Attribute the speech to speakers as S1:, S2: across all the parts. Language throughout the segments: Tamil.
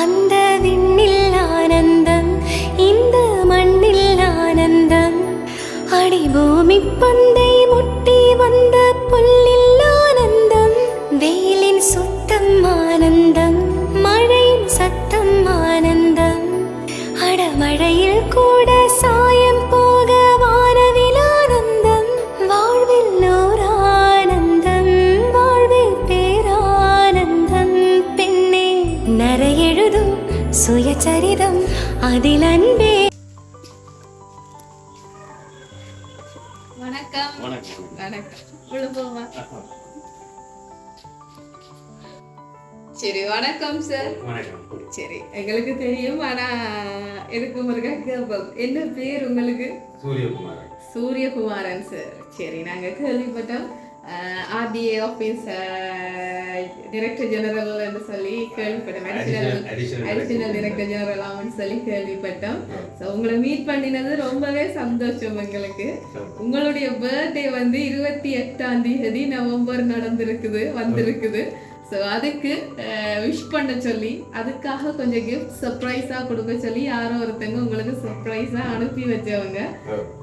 S1: அந்த விண்ணில் ஆனந்தம் இந்த மண்ணில் ஆனந்தம். அடிபூமி பந்தை முட்டி வந்த புல்லில் ஆனந்தம். வெயிலின் சுத்தம் ஆனந்தம் மழையின் சத்தம் ஆனந்தம். அடமழையில் கூட நரையெழுதும் சுயச்சரிதம் அதில் அன்பே.
S2: வணக்கம்.
S3: வணக்கம்.
S2: வணக்கம். உள்ள போமா சரி வணக்கம் சார்
S3: வணக்கம்.
S2: சரி எங்களுக்கு தெரியும் ஆனா எதுக்கு முருகா கேட்போம் என்ன பேர் உங்களுக்கு?
S3: சூரியகுமாரன்.
S2: சூரியகுமாரன் சார் சரி நாங்க கேள்விப்பட்டோம். ஆர்டிஏ ஆஃபீஸ் டைரக்டர் ஜெனரல் சொல்லி கேள்விப்பட்டோம்.
S3: Additional-
S2: additional additional director general ஆகும்னு சொல்லி கேள்விப்பட்டோம். ஸோ உங்களை மீட் பண்ணினது ரொம்பவே சந்தோஷம் எங்களுக்கு. உங்களுடைய பர்த்டே வந்து இருபத்தி எட்டாம் தேதி நவம்பர் நடந்திருக்குது வந்திருக்குது. ஸோ அதுக்கு விஷ் பண்ண சொல்லி அதுக்காக கொஞ்சம் கிஃப்ட் சர்ப்ரைஸாக கொடுக்க சொல்லி யாரோ ஒருத்தங்க உங்களுக்கு சர்ப்ரைஸாக அனுப்பி வச்சவங்க.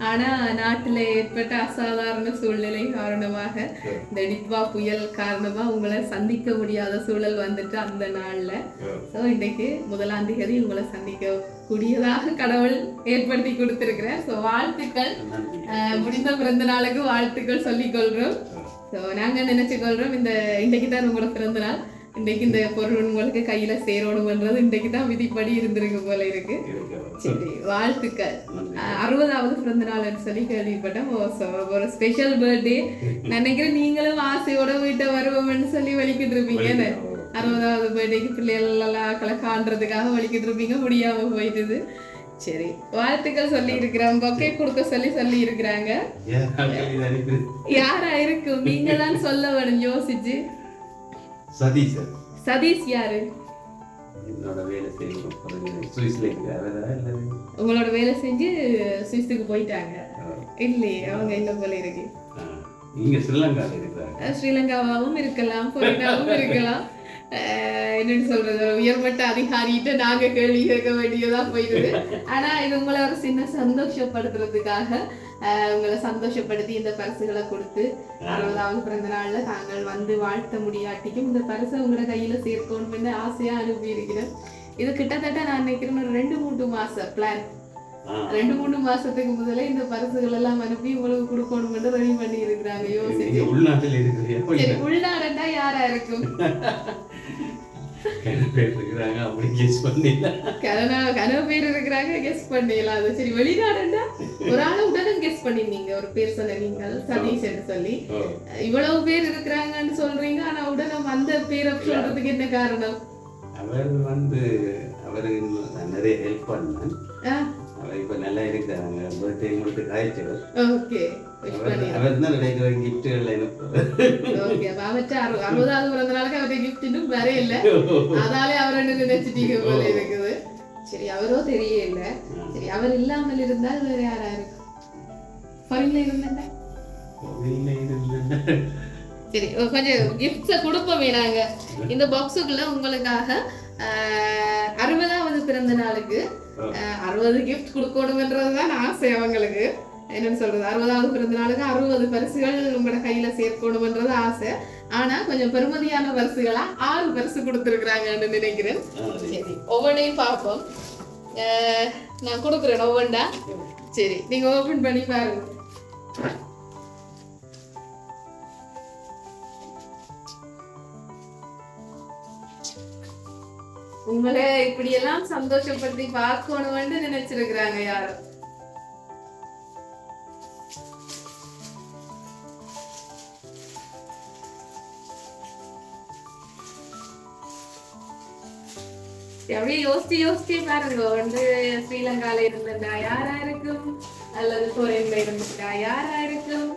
S2: ஆனால் நாட்டில் ஏற்பட்ட அசாதாரண சூழ்நிலை காரணமாக இந்த டிட்வா புயல் காரணமாக உங்களை சந்திக்க முடியாத சூழல் வந்துட்டு அந்த நாளில். ஸோ இன்றைக்கு முதலாம் தேதி உங்களை சந்திக்க கூடியதாக கடவுள் ஏற்படுத்தி கொடுத்திருக்கிறேன் ஸோ வாழ்த்துக்கள். அஹ், முடிந்த பிறந்த நாளுக்கு வாழ்த்துக்கள் சொல்லிக் கொள்றோம் ஸோ நாங்கள் நினைச்சுக்கொள்றோம் இந்த இன்றைக்கு தான் உங்களோட பிறந்த நாள் இன்றைக்கு இந்த பொருள் உங்களுக்கு கையில சேரணும்ன்றது இன்றைக்கு தான் விதிப்படி இருந்திருக்கு போல இருக்கு. சரி வாழ்த்துக்கள். அறுபதாவது பிறந்த நாள்னு சொல்லி கேள்விப்பட்டேன். ஒரு ஸ்பெஷல் பர்த்டே நினைக்கிறேன் நீங்களும் ஆசையோட வீட்டை வருவோம்னு சொல்லி வலிக்கிட்டு இருப்பீங்க என்ன? அறுபதாவது பர்த்டேக்கு பிள்ளைகள் எல்லாம் கல காண்றதுக்காக வலிக்கிட்டு இருப்பீங்க முடியாம போயிட்டுது சரி வாழ்த்துக்கள் சொல்லி இருக்கிறாங்க பொக்கே கொடுக்க சொல்லி சொல்லி இருக்கிறாங்க யாரா இருக்கும் நீங்க தான் சொல்ல வேணும் யோசிச்சு.
S3: சதீஷன்
S2: சதீஷ் யாரு? உங்களோட வேலை செஞ்சு சுவிஸுக்கு போயிட்டாங்க. இல்லையே அவங்க என்ன போல இருக்கு.
S3: இங்க ஸ்ரீலங்கால இருக்கிறாங்க.
S2: இருக்கலாம் இருக்கலாம். என்னன்னு சொல்றது. உயர்மட்ட அதிகாரிகிட்ட நாங்க கேள்வி கேட்க வேண்டியதா போயிடுது ஆனா இது உங்களை ஒரு சின்ன சந்தோஷப்படுத்துறதுக்காக உங்களை சந்தோஷப்படுத்தி இந்த பரிசுகளை கொடுத்து அறுபதாவது பிறந்த நாள்ல தாங்கள் வந்து வாழ்த்த முடியாட்டிக்கும் இந்த பரிசை உங்களோட கையில சேர்க்கணும்னு ஆசையா அனுப்பி இருக்கிறேன் இது கிட்டத்தட்ட நான் நினைக்கிறேன் ஒரு ரெண்டு மூணு மாச பிளான் ரெண்டு மூணு மாசத்துக்கு முதல்ல இந்த பரிசுகள் எல்லாம் அனுப்பி உங்களுக்கு கொடுக்கணும்னு ரெடி பண்ணி இருக்கிறாங்க யோசிச்சு.
S3: உள்நாட்டில் இருக்கிறீங்க
S2: சரி உள்நாடண்டா யாரா இருக்கும்
S3: இருக்கிறாங்க அப்படி கெஸ்
S2: கனவு பேர் இருக்கிறாங்க கெஸ் பண்ணிடலாம் அது சரி வெளிநாடுண்டா ஒரு ஆளை உடனே கெஸ் பண்ணிருந்தீங்க ஒரு பேர் சொன்னீங்க சதீஷ் சொல்லி. இவ்வளவு பேர் இருக்கிறாங்கன்னு சொல்றீங்க ஆனா உடனே அந்த பேரை சொல்றதுக்கு என்ன காரணம்?
S3: அவர் வந்து அவரு நிறைய ஹெல்ப் பண்ணேன். நல்லா இருக்கிறாங்க பர்த்டே உங்களுக்கு காய்ச்சவர்
S2: ஓகே விஷ்
S3: அவர்
S2: பண்ணி
S3: அவர் தான் கிடைக்கிற கிஃப்ட்டுகள் எனக்கு
S2: ஓகே அப்ப அவற்றை அறு- அறுபதாவது பிறந்த நாளுக்கு அவர்கிட்ட கிஃப்ட் இன்னும் வரே இல்ல அதாலே அவர் என்ன நினைச்சிட்டீங்க போல இருக்குது சரி அவரோ தெரியல சரி அவர் இல்லாமல் இருந்தால் வேற யாரா இருக்கும் இருந்தா. சரி கொஞ்சம் கிஃப்ட்ஸை கொடுப்போமே நாங்க இந்த பாக்ஸுக்குள்ள உங்களுக்காக அறுபதாவது பிறந்த நாளுக்கு அறுபது கிஃப்ட் கொடுக்கணும்ன்றது தான் ஆசை அவங்களுக்கு. என்னன்னு சொல்றது? அறுபதாவது பிறந்த நாளுக்கு அறுபது பரிசுகள் உங்களோட கையில சேர்க்கணும்ன்றது ஆசை. ஆனா கொஞ்சம் பெருமதியான பரிசுகளா ஆறு பரிசு கொடுத்துருக்குறாங்கன்னு நினைக்கிறேன். சரி ஒவ்வொன்றையும் பார்ப்போம். ஆஹ், நான் கொடுக்குறேன் ஒவ்வொன்றா? சரி நீங்க ஓபன் பண்ணி பாருங்க. உங்களை இப்படியெல்லாம் சந்தோஷப்படுத்தி பார்க்கணும்னு நினைச்சிருக்கிறாங்க யாரும் அப்படியே யோசிச்சு யோசிச்சு பாருங்க வந்து ஸ்ரீலங்கால இருந்திருந்தா யாரா இருக்கும்? அல்லது கொரியன்ல இருந்திருக்கா யாரா இருக்கும்?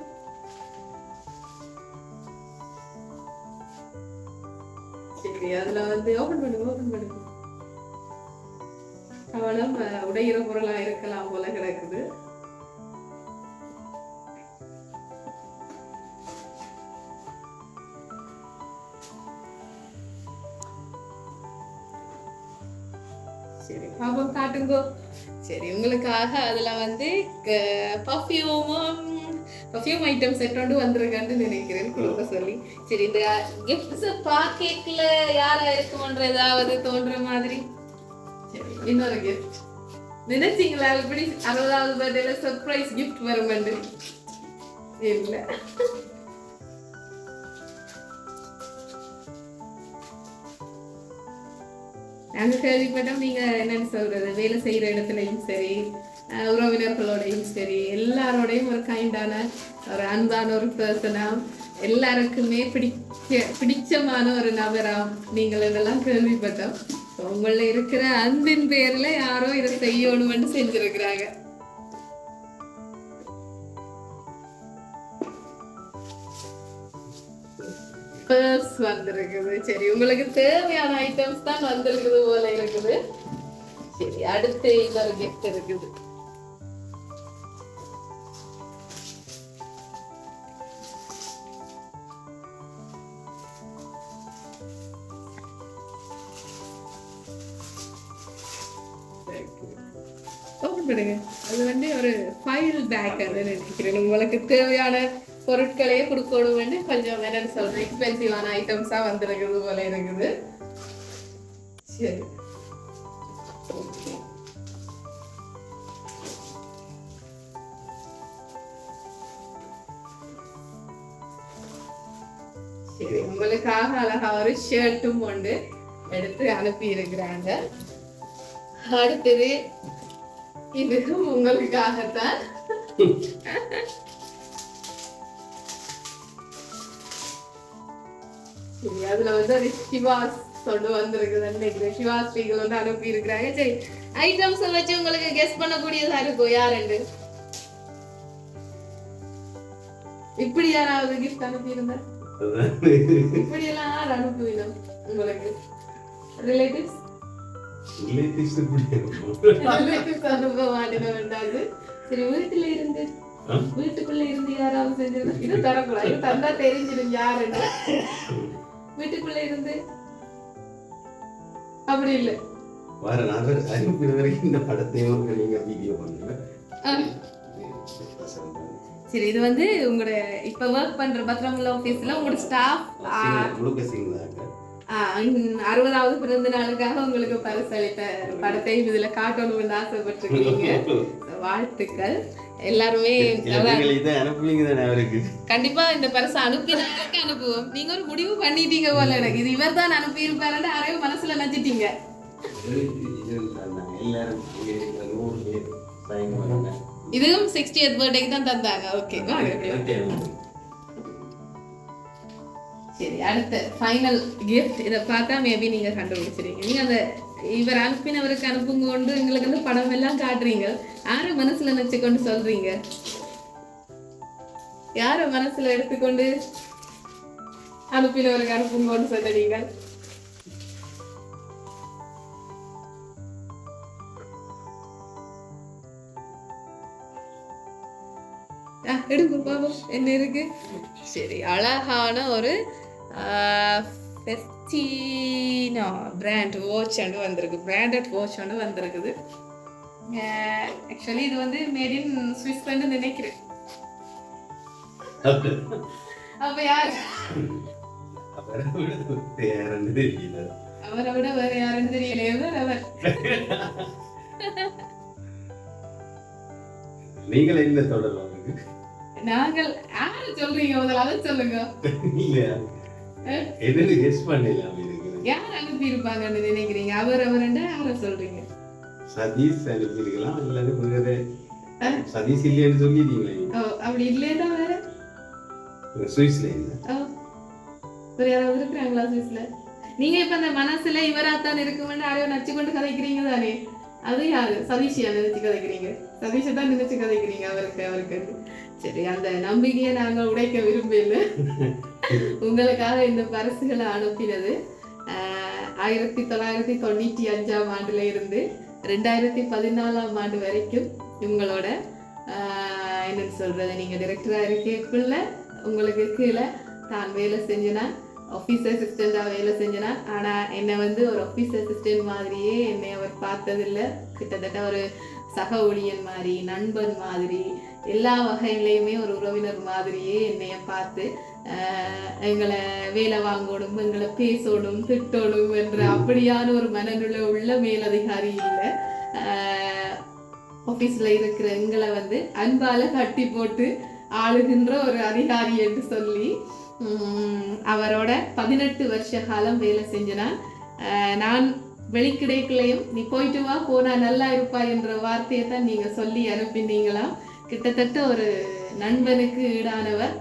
S2: சரி அதுல வந்து ஓபன் பண்ணுங்க ஓபன் பண்ணுங்க மனம் உடையிற பொருளா இருக்கலாம் போல கிடக்குது. சரி பாப்போம் காட்டுங்கோ. சரி உங்களுக்காக அதில் வந்து பர்ஃப்யூமும் பர்ஃப்யூம் ஐட்டம் செட் கொண்டு வந்திருக்கான்னு நினைக்கிறேன் கொடுக்க சொல்லி. சரி இந்த கிஃப்ட்ஸ் பாக்கெட்ல யாரா இருக்குமன்ற ஏதாவது தோன்ற மாதிரி? இன்னொரு கிஃப்ட் நினைச்சீங்களா இப்படி அறுபதாவது பர்த்டேல சர்ப்ரைஸ் கிஃப்ட் வருமெண்டு இல்ல. நாங்க கேள்விப்பட்டோம் நீங்க என்னன்னு சொல்றது? வேலை செய்யற இடத்துலயும் சரி உறவினர்களோடையும் சரி எல்லாரோடையும் ஒரு கைண்டான ஒரு அன்பான ஒரு பர்சனா எல்லாருக்குமே பிடிக்க பிடிச்சமான ஒரு நபரா நீங்கள் இதெல்லாம் கேள்விப்பட்டோம். உங்கள இருக்கிற அன்பின் பேர்ல யாரோ இதை செய்யணும்னு செஞ்சிருக்கிறாங்க. பர்ஸ் வந்திருக்குது. சரி உங்களுக்கு தேவையான ஐட்டம்ஸ் தான் வந்திருக்குது போல இருக்குது. சரி அடுத்து இன்னொரு கிஃப்ட் இருக்குது. பேக் நினைக்கிறேன். உங்களுக்கு தேவையான பொருட்களையே கொடுக்கணும் வந்து கொஞ்சம் என்னன்னு சொல்றேன். எக்ஸ்பென்சிவான ஐட்டம்ஸா வந்திருக்குது போல இருக்குது. சரி. சரி உங்களுக்காக அழகா ஒரு ஷர்ட்டும் கொண்டு எடுத்து அனுப்பி இருக்கிறாங்க அடுத்தது இதுவும் உங்களுக்காகத்தான். அதுல வந்து ஒரு சிவாஸ் கொண்டு வந்திருக்குதுன்னு சிவாஸ் ஸ்ரீகள் வந்து அனுப்பி இருக்கிறாங்க. சரி ஐட்டம்ஸ் வச்சு உங்களுக்கு கெஸ் பண்ணக்கூடியதா இருக்கும் யாருண்டு இப்படி யாராவது கிஃப்ட் அனுப்பி இருந்தா இப்படி எல்லாம் யார் அனுப்புவீங்க உங்களுக்கு ரிலேட்டிவ்ஸ்
S3: ரிலேட்டிவ்ஸ்
S2: ரிலேட்டிவ்ஸ் அனுப்ப மாட்டேங்க வேண்டாது சரி வீட்டுல இருந்து வீட்டுக்குள்ள இருந்து யாராவது செஞ்சது? இது தரக்கூடாது தந்தா தெரிஞ்சிடும் யாருன்னு. வீட்டுக்குள்ள இருந்து. அப்படி இல்ல.
S3: வர நபர் அனுப்பின வரைக்கும் இந்த படத்தையும் ஒரு நீங்க வீடியோ பண்ணுங்க.
S2: சரி இது வந்து உங்களோட இப்ப ஒர்க் பண்ற பத்திரமுல்ல ஆபீஸ்ல உங்களோட ஸ்டாஃப்
S3: முழுக்க சிங்களாங்க
S2: அறுபதாவது பிறந்த நாளுக்காக உங்களுக்கு பரிசளித்த படத்தையும் இதுல காட்டணும்னு ஆசைப்பட்டிருக்கீங்க. வாழ்த்துக்கள். எல்லாருமே கண்டிப்பா இந்த பரிசு அனுப்பினாருக்கு அனுப்புவோம். நீங்க ஒரு முடிவு பண்ணிட்டீங்க போல எனக்கு. இது இவர் தான் அனுப்பி இருப்பாருன்னு மனசுல நினைச்சிட்டீங்க. இதுவும் சிக்ஸ்டி எய்த் பர்த்டேக்கு தான் தந்தாங்க. ஓகே. சரி அடுத்த ஃபைனல் கிஃப்ட் இதை பார்த்தா மேபி நீங்க கண்டுபிடிச்சிருங்க நீங்க அந்த இவர் அனுப்பினவருக்கு அனுப்புங்க கொண்டு எங்களுக்கு வந்து படம் எல்லாம் காட்டுறீங்க. யார மனசுல நினைச்சுக்கொண்டு சொல்றீங்க? யார மனசுல எடுத்துக்கொண்டு அனுப்பினவருக்கு அனுப்புங்கன்னு சொல்றீங்க எடுங்க பாப்போம் என்ன இருக்கு? சரி அழகான ஒரு ஃபெஸ்டினோ பிராண்ட் வாட்ச் ஒன்று வந்திருக்கு பிராண்டட் வாட்ச் ஒன்று வந்திருக்குது ஆக்சுவலி இது வந்து மேட் இன் சுவிஸ்லாண்டு நினைக்கிறேன் அப்ப யார்
S3: அவரை விட
S2: வேற யாருன்னு தெரியல எவர் அவர்
S3: நீங்கள் என்ன அவருக்கு
S2: நாங்கள் யாரு சொல்றீங்க முதல்ல அதை சொல்லுங்க
S3: கெஸ் பண்ணலாம்
S2: யார் அனுப்பி இருப்பாங்கன்னு நினைக்கிறீங்க? அவர் அவர்ண்டா யார சொல்றீங்க?
S3: சதீஷ் அனுப்பியிருக்கலாம் அல்லது வேற சதீஷ் இல்லைன்னு சொல்லிட்டீங்களே.
S2: அப்படி இல்லைன்னா வேற?
S3: சுவிஸ்ல
S2: வேற யாராவது இருக்கிறாங்களா சுவிஸ்ல? நீங்க இப்ப அந்த மனசுல இவராத்தான் இருக்குமென்னு யாரையோ நச்சு கொண்டு கதைக்கிறீங்க தானே? அது யாரு? சதீஷியா நினைச்சு கதைக்கிறீங்க? சதீஷை தான் நினைச்சு கதைக்கிறீங்க அவருக்கு அவருக்கு சரி அந்த நம்பிக்கையை நாங்கள் உடைக்க விரும்பல உங்களுக்காக இந்த பரிசுகளை அனுப்பினது. ஆஹ், ஆயிரத்தி தொள்ளாயிரத்தி தொண்ணூற்றி அஞ்சாம் ஆண்டுல இருந்து ரெண்டாயிரத்தி பதினாலாம் ஆண்டு வரைக்கும் உங்களோட ஆஹ், என்னன்னு சொல்றது நீங்க டிரெக்டரா இருக்கக்குள்ள உங்களுக்கு கீழே தான் வேலை செஞ்சுனா ஆஃபீஸ் அசிஸ்டண்டாக வேலை செஞ்சனா ஆனால் என்னை வந்து ஒரு ஆஃபீஸ் அசிஸ்டன்ட் மாதிரியே என்னை அவர் பார்த்ததில்ல. கிட்டத்தட்ட ஒரு சக ஊழியன் மாதிரி நண்பன் மாதிரி எல்லா வகையிலையுமே ஒரு உறவினர் மாதிரியே என்னைய பார்த்து எங்களை வேலை வாங்கணும் எங்களை பேசணும் திட்டணும் என்ற அப்படியான ஒரு மனநிலை உள்ள மேலதிகாரி இல்லை. ஆஃபீஸில் இருக்கிற எங்களை வந்து அன்பால கட்டி போட்டு ஆளுகின்ற ஒரு அதிகாரி என்று சொல்லி உம், அவரோட பதினெட்டு வருஷ காலம் வேலை செஞ்சனான் நான் வெளிக்கிடைக்குள்ளேயும் நீ போயிட்டு வா போனா நல்லா இருப்பா என்ற வார்த்தையை தான் நீங்க சொல்லி அனுப்பினீங்களாம். கிட்டத்தட்ட ஒரு நண்பனுக்கு ஈடானவர்.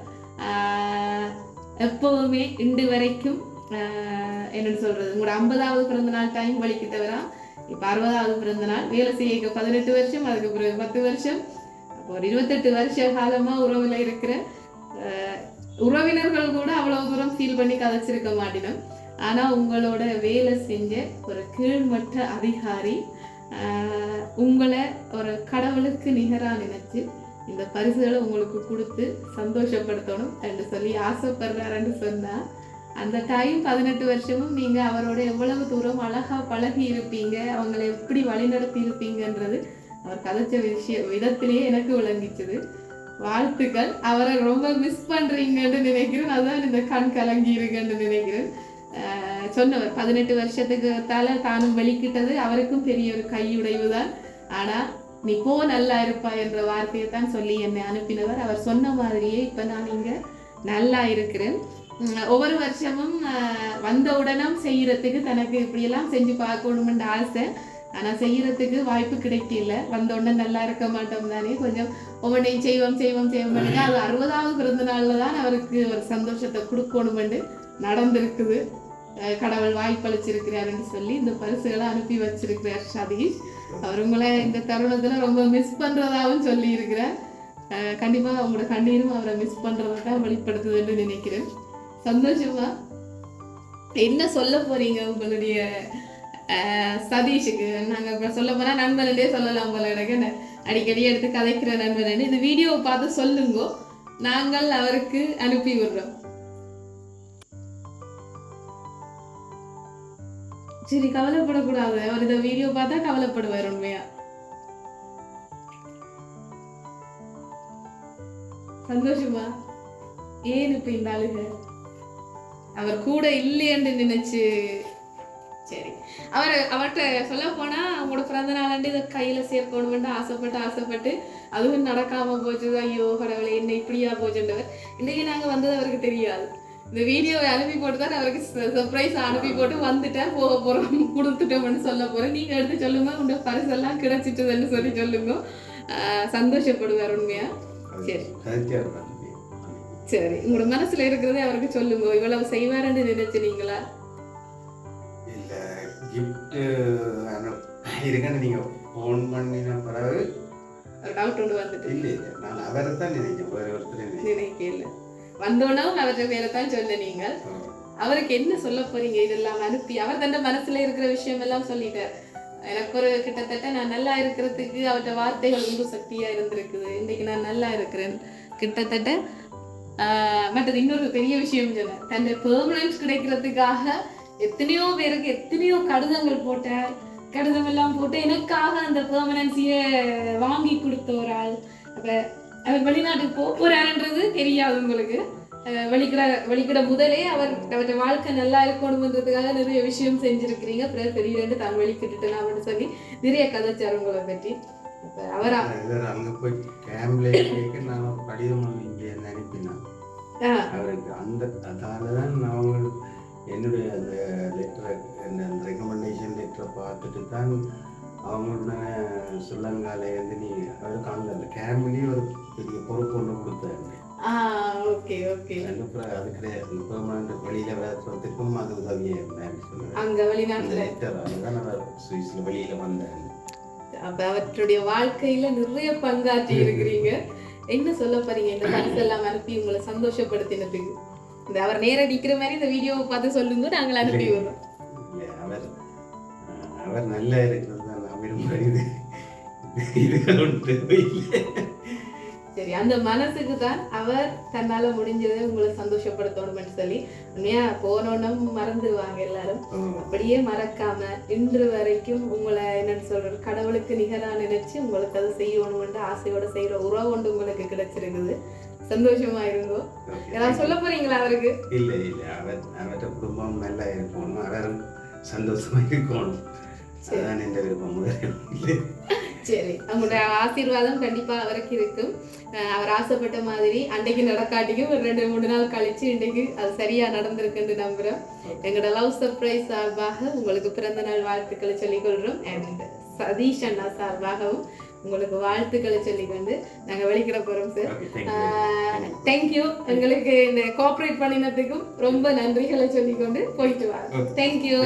S2: எப்பவுமே இன்று வரைக்கும் ஆஹ், என்னன்னு சொல்றது? உங்களோட ஐம்பதாவது பிறந்த நாள் டைம் தவிர இப்போ அறுபதாவது பிறந்த நாள் வேலை செய்ய பதினெட்டு வருஷம் அதுக்கு பிறகு பத்து வருஷம். அப்போ ஒரு இருபத்தெட்டு வருஷ காலமா உறவுல இருக்கிற உறவினர்கள் கூட அவ்வளவு தூரம் ஃபீல் பண்ணி கதைச்சிருக்க மாட்டினோம். ஆனா உங்களோட வேலை செஞ்ச ஒரு கீழ்மட்ட அதிகாரி ஆஹ், உங்களை ஒரு கடவுளுக்கு நிகரா நினைச்சு இந்த பரிசுகளை உங்களுக்கு கொடுத்து சந்தோஷப்படுத்தணும் என்று சொல்லி ஆசைப்படுறாருன்னு சொன்னால் அந்த டைம் பதினெட்டு வருஷமும் நீங்க அவரோட எவ்வளவு தூரம் அழகா பழகி இருப்பீங்க அவங்களை எப்படி வழிநடத்தி இருப்பீங்கன்றது அவர் கதைச்ச விஷய விதத்திலேயே எனக்கு விளங்கிச்சது. வாழ்த்துக்கள். அவரை ரொம்ப மிஸ் பண்றீங்கன்னு நினைக்கிறேன். அதான் இந்த கண் கலங்கி இருக்குன்னு நினைக்கிறேன். ஆஹ் சொன்னவர் பதினெட்டு வருஷத்துக்கு தால தானும் வெளிக்கிட்டது அவருக்கும் பெரிய ஒரு கையுடைவு தான் ஆனால் நீ போ நல்லா இருப்பா என்ற வார்த்தையை தான் சொல்லி என்னை அனுப்பினவர். அவர் சொன்ன மாதிரியே இப்ப நான் இங்க நல்லா இருக்கிறேன். ஒவ்வொரு வருஷமும் ஆஹ் வந்த உடனும் செய்யறதுக்கு தனக்கு இப்படியெல்லாம் செஞ்சு பார்க்கணுமென்ற ஆசை. ஆனா செய்யறதுக்கு வாய்ப்பு கிடைக்கல. வந்த உடனே நல்லா இருக்க மாட்டோம் தானே. கொஞ்சம் ஒவ்வொன்றையும் செய்வோம் செய்வோம் செய்வோம் பண்ணிட்டு அது அறுபதாவது பிறந்த நாளில் தான் அவருக்கு ஒரு சந்தோஷத்தை கொடுக்கணுமெண்டு நடந்திருக்குது. அஹ் கடவுள் வாய்ப்பளிச்சிருக்கிறாருன்னு சொல்லி இந்த பரிசுகளை அனுப்பி வச்சிருக்கிறார் சதீஷ். அவருங்களை இந்த தருணத்துல ரொம்ப மிஸ் பண்றதாவும் சொல்லி இருக்கிறேன் அஹ் கண்டிப்பா அவங்களோட கண்ணீரும் அவரை மிஸ் பண்றதை தான் வெளிப்படுத்துதுன்னு நினைக்கிறேன். சந்தோஷமா? என்ன சொல்ல போறீங்க உங்களுடைய சதீஷுக்கு? நாங்க இப்போ சொல்ல போனா நண்பனே சொல்லலாம் போல அடிக்கடி எடுத்து கதைக்கிற நண்பன். இந்த வீடியோவை பார்த்து சொல்லுங்க. நாங்கள் அவருக்கு அனுப்பி விடுறோம். சரி கவலைப்படக்கூடாது. அவர் இந்த வீடியோ பார்த்தா கவலைப்படுவார் உண்மையா? சந்தோஷமா? ஏன் இப்ப இந்த அழுக அவர் கூட இல்லையன்னு நினைச்சு. சரி. அவர் அவர்கிட்ட சொல்ல போனா அவங்களோட பிறந்த நாளாண்டு இதை கையில சேர்க்கணும்னு ஆசைப்பட்டு ஆசைப்பட்டு அதுவும் நடக்காம போச்சு ஐயோ கடவுளை என்ன இப்படியா போச்சுன்றவர். இன்னைக்கு நாங்க வந்தது அவருக்கு தெரியாது. இந்த வீடியோவை அனுப்பி போட்டு தான் அவருக்கு சர்ப்ரைஸ் அனுப்பி போட்டு வந்துட்டேன். போக போறோம் கொடுத்துட்டோம்னு சொல்ல போறேன். நீங்க எடுத்து சொல்லுங்க உங்க பரிசெல்லாம் கிடைச்சிட்டுதுன்னு சொல்லி சொல்லுங்க. சந்தோஷப்படுவார் உண்மையா? சரி. சரி. உங்களோட மனசுல இருக்கிறதே அவருக்கு சொல்லுங்க. இவ்வளவு செய்வாருன்னு நினைச்சினீங்களா
S3: இல்ல கிஃப்ட் இருக்குன்னு நீங்க ஃபோன் பண்ணின பிறகு
S2: டவுட் ஒன்று வந்துட்டு
S3: இல்ல இல்ல. நான் அவரை தான் நினைச்சேன் வேற ஒருத்தர்
S2: நினைக்கல. வந்தோடவும் அவர்கிட்ட பேரை தான் சொன்ன நீங்கள். அவருக்கு என்ன சொல்ல போறீங்க இதெல்லாம் அனுப்பி? அவர் தந்த மனசுல இருக்கிற விஷயம் எல்லாம் சொல்லிட்டார். எனக்கு ஒரு கிட்டத்தட்ட நான் நல்லா இருக்கிறதுக்கு அவர்கிட்ட வார்த்தைகள் ரொம்ப சக்தியா இருந்திருக்குது. இன்னைக்கு நான் நல்லா இருக்கிறேன். கிட்டத்தட்ட மற்றது இன்னொரு பெரிய விஷயம் சொன்னேன் தன் பெர்மனன்ஸ் கிடைக்கிறதுக்காக எத்தனையோ பேருக்கு எத்தனையோ கடிதங்கள் போட்டார். கடிதம் எல்லாம் போட்டு எனக்காக அந்த பெர்மனன்ஸையே வாங்கி கொடுத்த ஒரு ஆள். அப்ப அவர் வெளிநாட்டுக்கு போக போறாருன்றது தெரியாது உங்களுக்கு. வெளிக்கிட வெளிக்கிட முதலே அவர் அவருடைய வாழ்க்கை நல்லா இருக்கணுன்றதுக்காக நிறைய விஷயம் செஞ்சிருக்கிறீங்க. பிறகு தெரியலன்னு தான் வெளிக்கிட்டுட்டேன் அப்படின்னு சொல்லி நிறைய கதைச்சார் உங்களை பற்றி. அப்ப அவர்?
S3: அங்க போய் கேம்ப்ல நான் கடிதம் இங்கே அனுப்பினேன். அவருக்கு அந்த அதால தான் நான் என்னுடைய அந்த லெட்டரை அந்த ரெக்கமெண்டேஷன் லெட்டரை பார்த்துட்டு தான் நீ அவருக்கு அங்கே அந்த கேம்ப்லேயே ஒரு பெரிய பொறுப்பு ஒன்று
S2: ஓகே ஓகே.
S3: அது கிடையாது. பெர்மனண்ட் வெளியில் அது
S2: அங்க வெளிநாட்டுல?
S3: சுவிஸில் வெளியில் வந்தார்
S2: அப்ப அவற்றுடைய வாழ்க்கையில நிறைய பங்காற்றி இருக்கிறீங்க. என்ன சொல்ல போறீங்க? இந்த பரிசு எல்லாம் அனுப்பி உங்களை சந்தோஷப்படுத்தினதுக்கு. இந்த அவர் நேரா நிக்கிற மாதிரி இந்த வீடியோவை பார்த்து சொல்லுங்க நாங்கள் அனுப்பி விடுறோம்.
S3: அவர் அவர் நல்லா இருக்கிறது விரும்புகிறேன் இது இதுகள் இல்லை.
S2: சரி அந்த மனசுக்கு தான் அவர் தன்னால முடிஞ்சதை உங்களை சந்தோஷப்படுத்தணும்னு சொல்லி உண்மையா போனோன்னும் மறந்துடுவாங்க எல்லாரும். அப்படியே மறக்காம இன்று வரைக்கும் உங்களை என்னன்னு சொல்றது கடவுளுக்கு நிகரா நினைச்சு உங்களுக்கு அதை செய்யணும்னு ஆசையோட செய்யற உறவு ஒன்று உங்களுக்கு கிடைச்சிருக்குது. சந்தோஷமா
S3: okay.
S2: ஏதாவது சொல்ல போறீங்களா அவருக்கு?
S3: இல்லை இல்லை அவர் அவர்கிட்ட குடும்பம் நல்லா இருக்கணும் அவரும் சந்தோஷமா இருக்கணும். அதுதான் எந்த விருப்பம்
S2: சரி அவங்களோட ஆசீர்வாதம் கண்டிப்பா அவருக்கு இருக்கும். அவர் ஆசைப்பட்ட மாதிரி அன்றைக்கு நடக்காட்டிக்கும் ஒரு ரெண்டு மூணு நாள் கழிச்சு இன்றைக்கு அது சரியா நடந்திருக்குன்னு நம்புறோம். எங்களோட லவ் சர்ப்ரைஸ் சார்பாக உங்களுக்கு பிறந்த நாள் வாழ்த்துக்களை சொல்லிக் கொள்றோம் அண்ட் சதீஷ் அண்ணா சார்பாகவும் உங்களுக்கு வாழ்த்துக்களை சொல்லிக்கொண்டு நாங்க வெளிக்கிட போறோம் சார்
S3: தேங்க்யூ
S2: எங்களுக்கு இந்த கோஆப்ரேட் பண்ணினதுக்கும் ரொம்ப நன்றிகளை சொல்லிக்கொண்டு போயிட்டு வரோம்.
S3: தேங்க்யூ